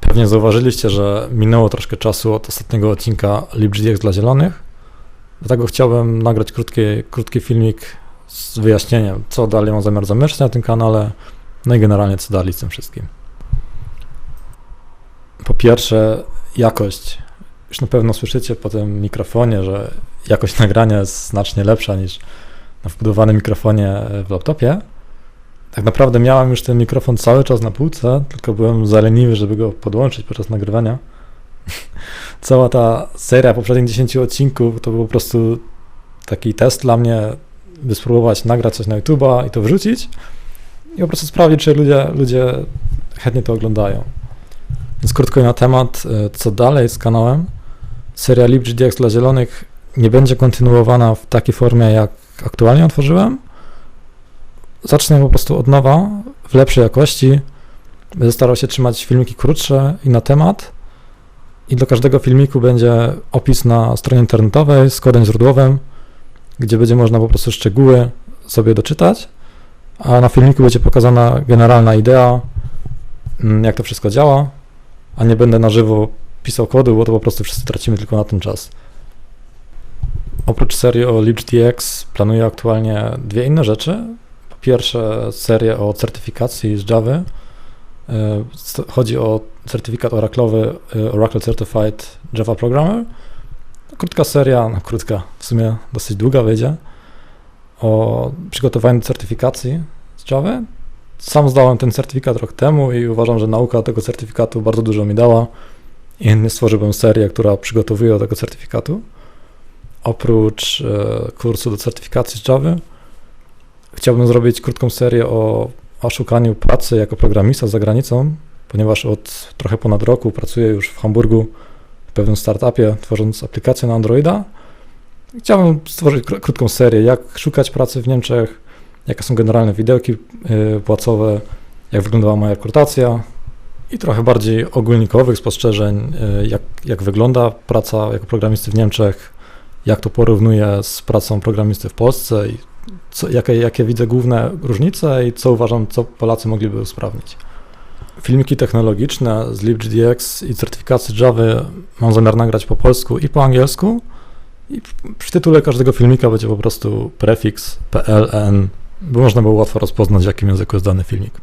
Pewnie zauważyliście, że minęło troszkę czasu od ostatniego odcinka LibGDX dla zielonych. Dlatego chciałbym nagrać krótki, krótki filmik z wyjaśnieniem, co dalej mam zamiar zamieszczać na tym kanale, no i generalnie co dalej z tym wszystkim. Po pierwsze, jakość. Już na pewno słyszycie po tym mikrofonie, że jakość nagrania jest znacznie lepsza niż na wbudowanym mikrofonie w laptopie. Tak naprawdę miałem już ten mikrofon cały czas na półce, tylko byłem za leniwy, żeby go podłączyć podczas nagrywania. Cała ta seria poprzednich 10 odcinków to był po prostu taki test dla mnie, by spróbować nagrać coś na YouTube'a i to wrzucić i po prostu sprawdzić, czy ludzie, ludzie chętnie to oglądają. Więc krótko na temat, e, co dalej z kanałem. Seria LibGDX dla zielonych nie będzie kontynuowana w takiej formie, jak aktualnie otworzyłem. Zacznę po prostu od nowa, w lepszej jakości. Będę starał się trzymać filmiki krótsze i na temat. I do każdego filmiku będzie opis na stronie internetowej z kodem źródłowym, gdzie będzie można po prostu szczegóły sobie doczytać, a na filmiku będzie pokazana generalna idea, mm, jak to wszystko działa, a nie będę na żywo pisał kodu, bo to po prostu wszyscy tracimy tylko na ten czas. Oprócz serii o LibGDX planuję aktualnie dwie inne rzeczy. Pierwsze serię o certyfikacji z Java. E, chodzi o certyfikat oraclowy e, Oracle Certified Java Programmer. Krótka seria, no krótka, w sumie dosyć długa wyjdzie, o przygotowaniu certyfikacji z Java. Sam zdałem ten certyfikat rok temu i uważam, że nauka tego certyfikatu bardzo dużo mi dała i nie stworzyłbym serię, która przygotowuje do tego certyfikatu. Oprócz e, kursu do certyfikacji z Java, chciałbym zrobić krótką serię o, o szukaniu pracy jako programista za granicą, ponieważ od trochę ponad roku pracuję już w Hamburgu w pewnym startupie, tworząc aplikację na Androida. Chciałbym stworzyć krótką serię, jak szukać pracy w Niemczech, jakie są generalne widełki y, płacowe, jak wyglądała moja rekrutacja i trochę bardziej ogólnikowych spostrzeżeń, y, jak, jak wygląda praca jako programisty w Niemczech, jak to porównuję z pracą programisty w Polsce i co, jakie, jakie widzę główne różnice i co uważam, co Polacy mogliby usprawnić. Filmiki technologiczne z LibGDX i certyfikacji Java mam zamiar nagrać po polsku i po angielsku. I przy tytule każdego filmika będzie po prostu prefiks pln, by można było łatwo rozpoznać, w jakim języku jest dany filmik.